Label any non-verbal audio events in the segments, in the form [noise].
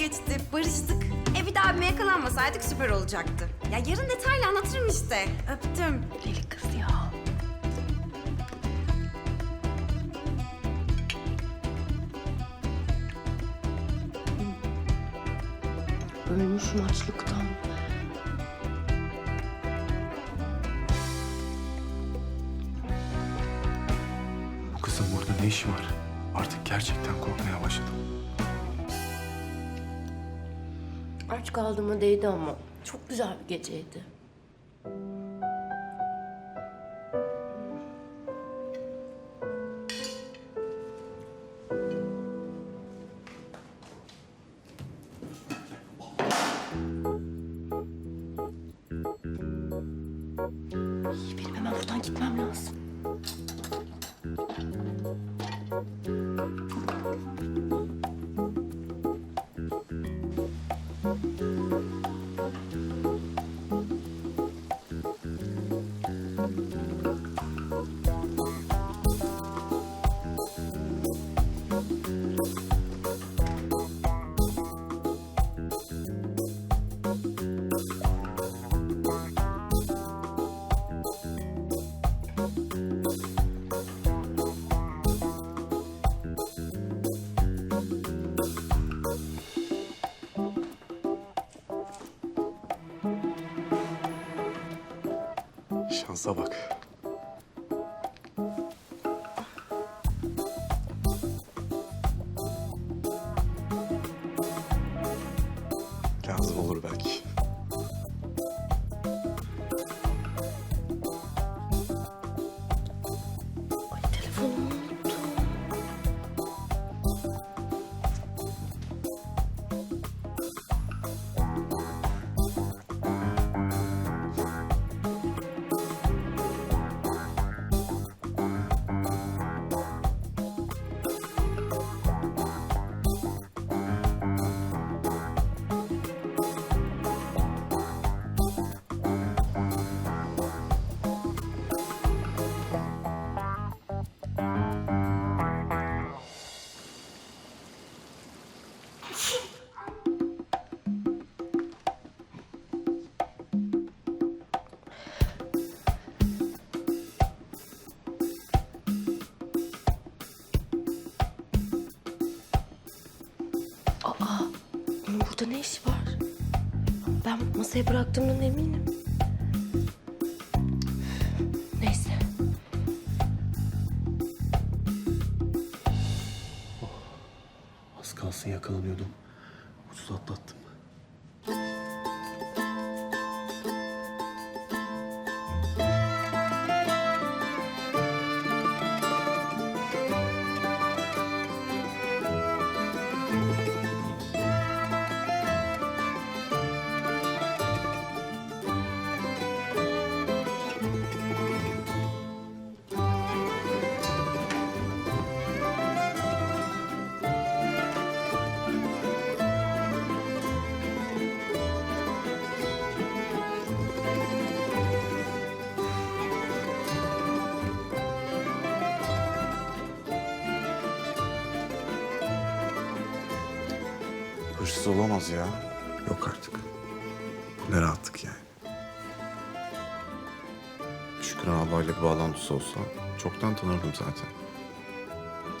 geçti, barıştık. E bir daha abime yakalanmasaydık süper olacaktı. Ya yarın detaylı anlatırım işte. Öptüm. Deli kız ya. Ölmüşüm açlıktan. Bu kızın burada ne işi var? Artık gerçekten korkmaya başladım. Aç kaldığıma değdi ama. Çok güzel bir geceydi. Şansa bak. Burada ne işi var? Ben masaya bıraktığımdan eminim. Neyse. Az kalsın yakalanıyordum. Ucuz atlattım. Hırsız olamaz ya. Yok artık. Bu ne rahatlık yani. Şükran ablayla bir bağlantısı olsa çoktan tanırdım zaten.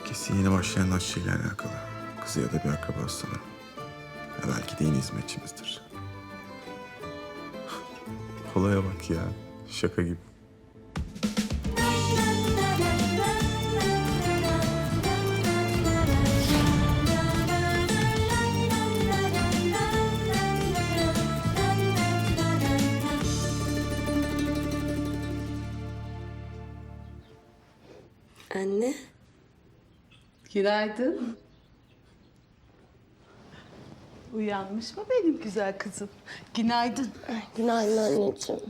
Kesin yeni başlayan aşçıyla alakalı. Kızı ya da bir akrabası sanırım. Ya belki de yeni hizmetçimizdir. [laughs] Olaya bak ya. Şaka gibi. Günaydın. Uyanmış mı benim güzel kızım? Günaydın. Günaydın anneciğim.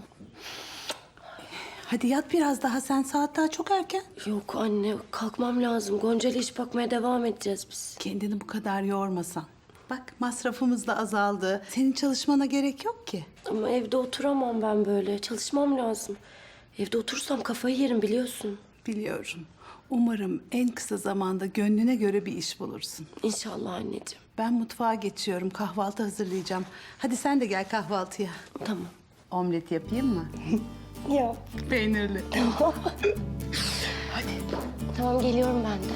Hadi yat biraz daha sen saat daha çok erken. Yok anne kalkmam lazım. Gonca ile iş bakmaya devam edeceğiz biz. Kendini bu kadar yormasan. Bak masrafımız da azaldı. Senin çalışmana gerek yok ki. Ama evde oturamam ben böyle. Çalışmam lazım. Evde otursam kafayı yerim biliyorsun. Biliyorum. Umarım en kısa zamanda gönlüne göre bir iş bulursun. İnşallah anneciğim. Ben mutfağa geçiyorum. Kahvaltı hazırlayacağım. Hadi sen de gel kahvaltıya. Tamam. Omlet yapayım mı? [laughs] Ya. Peynirli. [laughs] Tamam geliyorum ben de.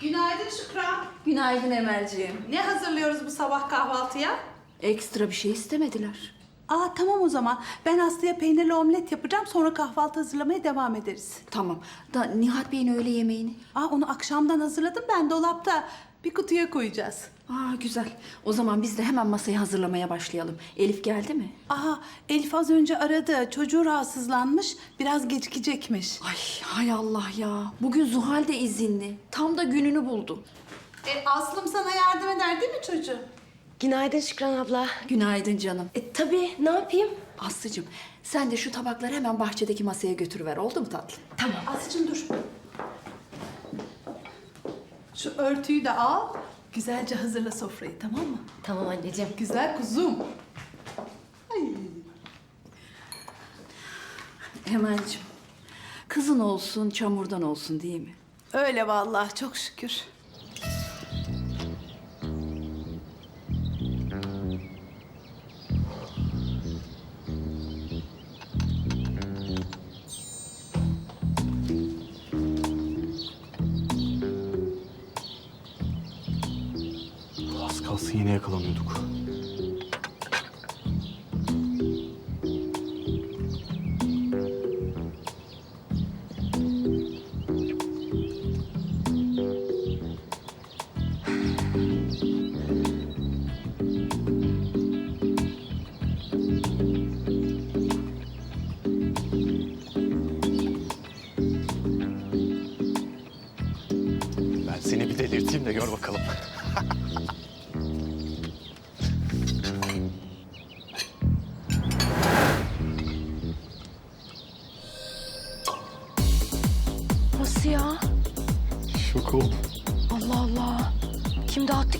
Günaydın Şükran. Günaydın Emelciğim. Ne hazırlıyoruz bu sabah kahvaltıya? Ekstra bir şey istemediler. Aa tamam o zaman. Ben Aslı'ya peynirli omlet yapacağım. Sonra kahvaltı hazırlamaya devam ederiz. Tamam. Da Nihat Bey'in öğle yemeğini. Aa onu akşamdan hazırladım ben dolapta. Bir kutuya koyacağız. Aa güzel. O zaman biz de hemen masayı hazırlamaya başlayalım. Elif geldi mi? Aa Elif az önce aradı. Çocuğu rahatsızlanmış. Biraz gecikecekmiş. Ay hay Allah ya. Bugün Zuhal de izinli. Tam da gününü buldu. E, Aslım sana yardım eder değil mi çocuğum? Günaydın Şükran abla. Günaydın canım. E, tabii ne yapayım? Aslıcığım sen de şu tabakları hemen bahçedeki masaya götürüver. Oldu mu tatlım? Tamam. Aslıcığım dur. Şu örtüyü de al. Güzelce hazırla sofrayı tamam mı? Tamam anneciğim. Güzel kuzum. Ay. Emelciğim. Kızın olsun, çamurdan olsun değil mi? Öyle vallahi çok şükür.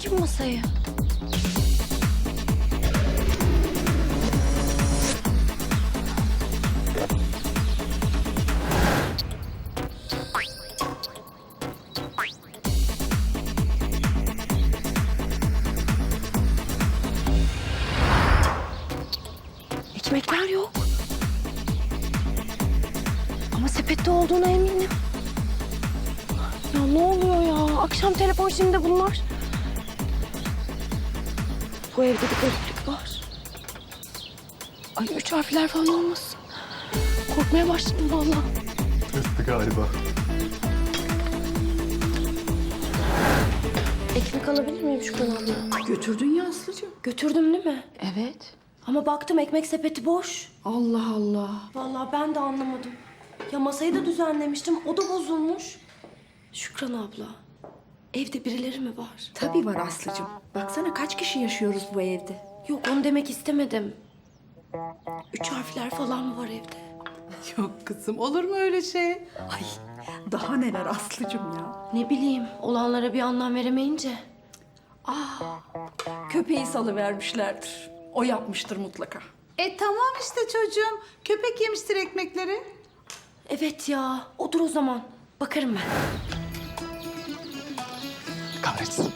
Ki bu masayı? Ekmekler yok. Ama sepette olduğuna eminim. Ya ne oluyor ya? Akşam telefon şimdi bunlar. Bu evde bir gariplik var. Ay üç harfler falan olmasın. Korkmaya başladım vallahi. Testi galiba. Ekmek alabilir miyim Şükran abla? Götürdün ya Aslıcığım. Götürdüm değil mi? Evet. Ama baktım ekmek sepeti boş. Allah Allah. Vallahi ben de anlamadım. Ya masayı da düzenlemiştim. O da bozulmuş. Şükran abla. Evde birileri mi var? Tabii var Aslıcığım. Baksana kaç kişi yaşıyoruz bu evde. Yok onu demek istemedim. Üç harfler falan mı var evde? Yok kızım olur mu öyle şey? Ay daha neler Aslıcığım ya. Ne bileyim olanlara bir anlam veremeyince. Köpeği salıvermişlerdir. O yapmıştır mutlaka. E tamam işte çocuğum. Köpek yemiştir ekmekleri. Evet ya odur o zaman. Bakarım ben. Kahretsin.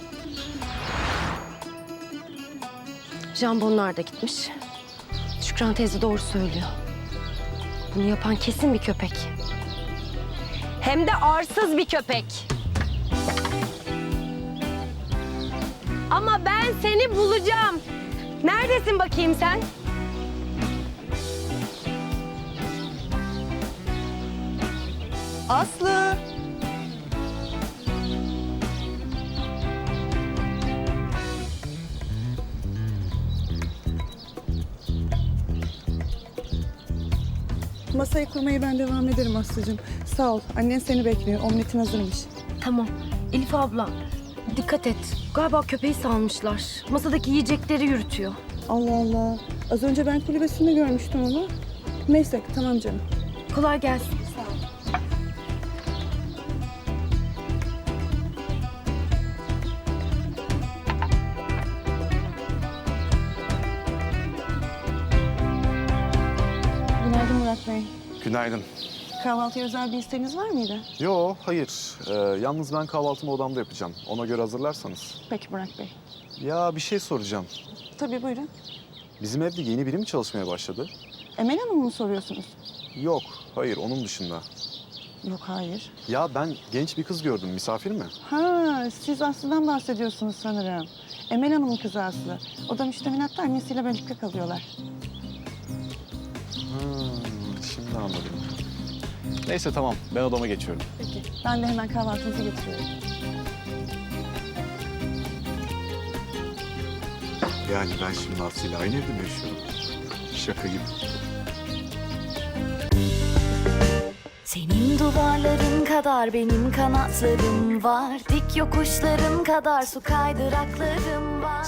Jambonlar da gitmiş. Şükran teyze doğru söylüyor. Bunu yapan kesin bir köpek. Hem de arsız bir köpek. Ama ben seni bulacağım. Neredesin bakayım sen? Aslı. Masayı kurmaya ben devam ederim Aslı'cığım. Sağ ol. Annen seni bekliyor. Omletin hazırmış. Tamam. Elif abla dikkat et. Galiba köpeği salmışlar. Masadaki yiyecekleri yürütüyor. Allah Allah. Az önce ben kulübesinde görmüştüm onu. Neyse tamam canım. Kolay gelsin. Günaydın. Kahvaltıya özel bir isteğiniz var mıydı? Yo, hayır. Ee, yalnız ben kahvaltımı odamda yapacağım. Ona göre hazırlarsanız. Peki Burak Bey. Ya bir şey soracağım. Tabii buyurun. Bizim evde yeni biri mi çalışmaya başladı? Emel Hanım mı soruyorsunuz? Yok, hayır onun dışında. Yok hayır. Ya ben genç bir kız gördüm. Misafir mi? Ha siz Aslı'dan bahsediyorsunuz sanırım. Emel Hanım'ın kızı Aslı. O da müştemilatta annesiyle birlikte kalıyorlar. Anladım. Neyse tamam, ben odama geçiyorum. Peki. Ben de hemen kahvaltınızı getiriyorum. Yani ben şimdi Aslı'yla aynı evde mi yaşıyorum? Şaka gibi. Senin duvarların kadar benim kanatlarım var Dik yokuşların kadar su kaydıraklarım var